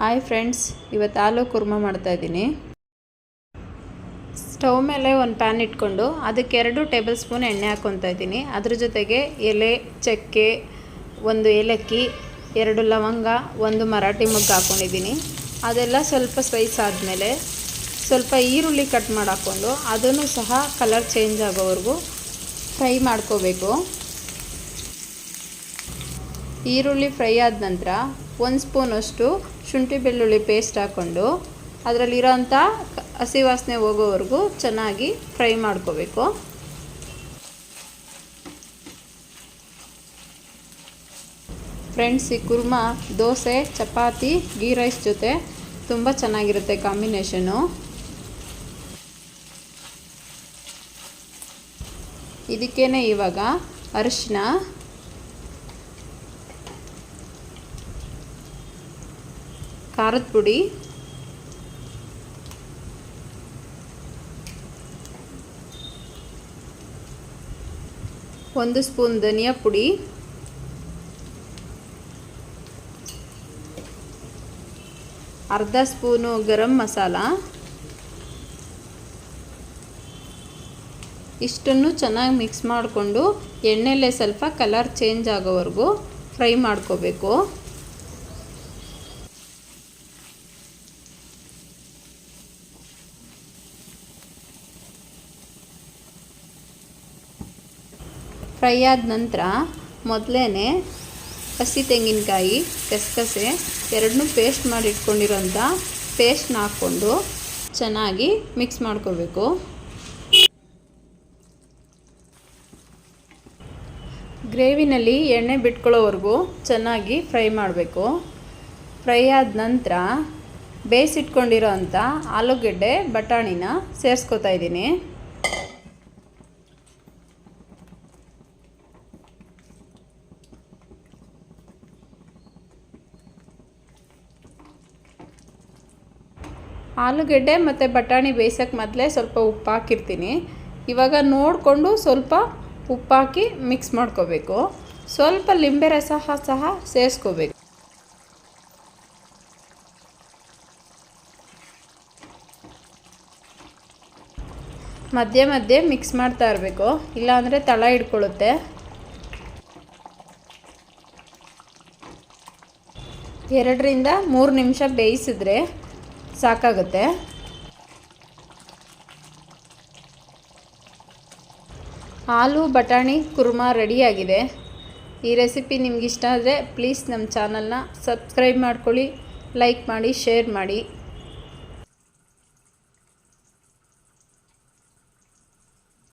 Hi friends ಇವತ್ತು ಆಲೂ ಕುರ್ಮ ಮಾಡ್ತಾಯಿದ್ದೀನಿ stove ಮೇಲೆ ಒಂದು ಪ್ಯಾನ್ ಇಟ್ಕೊಂಡು ಅದಕ್ಕೆ ಎರಡು ಟೇಬಲ್ ಸ್ಪೂನ್ ಎಣ್ಣೆ ಹಾಕ್ಕೊತಾ ಇದ್ದೀನಿ. ಅದ್ರ ಜೊತೆಗೆ ಎಲೆ, ಚಕ್ಕೆ, ಒಂದು ಏಲಕ್ಕಿ, ಎರಡು ಲವಂಗ, ಒಂದು ಮರಾಠಿ ಮುಗ್ಗ ಹಾಕ್ಕೊಂಡಿದ್ದೀನಿ ಅದೆಲ್ಲ ಸ್ವಲ್ಪ ಸ್ಪೈಸ್ ಆದಮೇಲೆ ಸ್ವಲ್ಪ ಈರುಳ್ಳಿ ಕಟ್ ಮಾಡಿ ಹಾಕ್ಕೊಂಡು ಅದನ್ನು ಸಹ ಕಲರ್ ಚೇಂಜ್ ಆಗೋವರೆಗೂ ಫ್ರೈ ಮಾಡ್ಕೋಬೇಕು. ಈರುಳ್ಳಿ ಫ್ರೈ ಆದ ನಂತರ ಒಂದು ಸ್ಪೂನಷ್ಟು ಶುಂಠಿ ಬೆಳ್ಳುಳ್ಳಿ ಪೇಸ್ಟ್ ಹಾಕ್ಕೊಂಡು ಅದರಲ್ಲಿರೋಂಥ ಹಸಿ ವಾಸನೆ ಹೋಗೋವರೆಗೂ ಚೆನ್ನಾಗಿ ಫ್ರೈ ಮಾಡ್ಕೋಬೇಕು. ಫ್ರೆಂಡ್ಸ್, ಈ ಕುರ್ಮ, ದೋಸೆ, ಚಪಾತಿ, ಗೀ ರೈಸ್ ಜೊತೆ ತುಂಬ ಚೆನ್ನಾಗಿರುತ್ತೆ ಕಾಂಬಿನೇಷನು. ಇದಕ್ಕೇ ಇವಾಗ ಅರಿಶಿನ ಖಾರದ ಪುಡಿ. ಒಂದು ಸ್ಪೂನ್ ಧನಿಯಾ ಪುಡಿ. ಅರ್ಧ ಸ್ಪೂನು ಗರಂ ಮಸಾಲ. ಇಷ್ಟನ್ನು ಚೆನ್ನಾಗಿ ಮಿಕ್ಸ್ ಮಾಡಿಕೊಂಡು ಎಣ್ಣೆಲೆ ಸ್ವಲ್ಪ ಕಲರ್ ಚೇಂಜ್ ಆಗೋವರೆಗೂ ಫ್ರೈ ಮಾಡ್ಕೋಬೇಕು. ಫ್ರೈ ಆದ ನಂತರ ಮೊದಲೇ ಹಸಿ ತೆಂಗಿನಕಾಯಿ, ಕಸಕಸೆ ಎರಡನ್ನೂ ಪೇಸ್ಟ್ ಮಾಡಿ ಇಟ್ಕೊಂಡಿರೋಂಥ ಪೇಸ್ಟ್ನ ಹಾಕ್ಕೊಂಡು ಚೆನ್ನಾಗಿ ಮಿಕ್ಸ್ ಮಾಡ್ಕೋಬೇಕು. ಗ್ರೇವಿನಲ್ಲಿ ಎಣ್ಣೆ ಬಿಟ್ಕೊಳ್ಳೋವರೆಗೂ ಚೆನ್ನಾಗಿ ಫ್ರೈ ಮಾಡಬೇಕು. ಫ್ರೈ ಆದ ನಂತರ ಬೇಯಿಸಿಟ್ಕೊಂಡಿರೋ ಅಂಥ ಆಲೂಗೆಡ್ಡೆ, ಬಟಾಣಿನ ಸೇರಿಸ್ಕೊತಾ ಇದ್ದೀನಿ. ಆಲೂಗೆಡ್ಡೆ ಮತ್ತು ಬಟಾಣಿ ಬೇಯಿಸೋಕ್ಕೆ ಮೊದಲೇ ಸ್ವಲ್ಪ ಉಪ್ಪು ಹಾಕಿರ್ತೀನಿ. ಇವಾಗ ನೋಡಿಕೊಂಡು ಸ್ವಲ್ಪ ಉಪ್ಪು ಹಾಕಿ ಮಿಕ್ಸ್ ಮಾಡ್ಕೋಬೇಕು. ಸ್ವಲ್ಪ ಲಿಂಬೆ ರಸ ಸಹ ಸೇರಿಸ್ಕೋಬೇಕು. ಮಧ್ಯೆ ಮಧ್ಯೆ ಮಿಕ್ಸ್ ಮಾಡ್ತಾ ಇರಬೇಕು. ಇಲ್ಲಾಂದರೆ ತಳ ಹಿಡ್ಕೊಳ್ಳುತ್ತೆ. ಎರಡರಿಂದ ಮೂರು ನಿಮಿಷ ಬೇಯಿಸಿದ್ರೆ ಸಾಕಾಗುತ್ತೆ. ಹಾಲು, ಬಟಾಣಿ, ಕುರ್ಮಾ ರೆಡಿಯಾಗಿದೆ. ಈ ರೆಸಿಪಿ ನಿಮ್ಗೆ ಇಷ್ಟ ಆದರೆ ಪ್ಲೀಸ್ ನಮ್ಮ ಚಾನಲ್ನ ಸಬ್ಸ್ಕ್ರೈಬ್ ಮಾಡ್ಕೊಳ್ಳಿ, ಲೈಕ್ ಮಾಡಿ, ಶೇರ್ ಮಾಡಿ.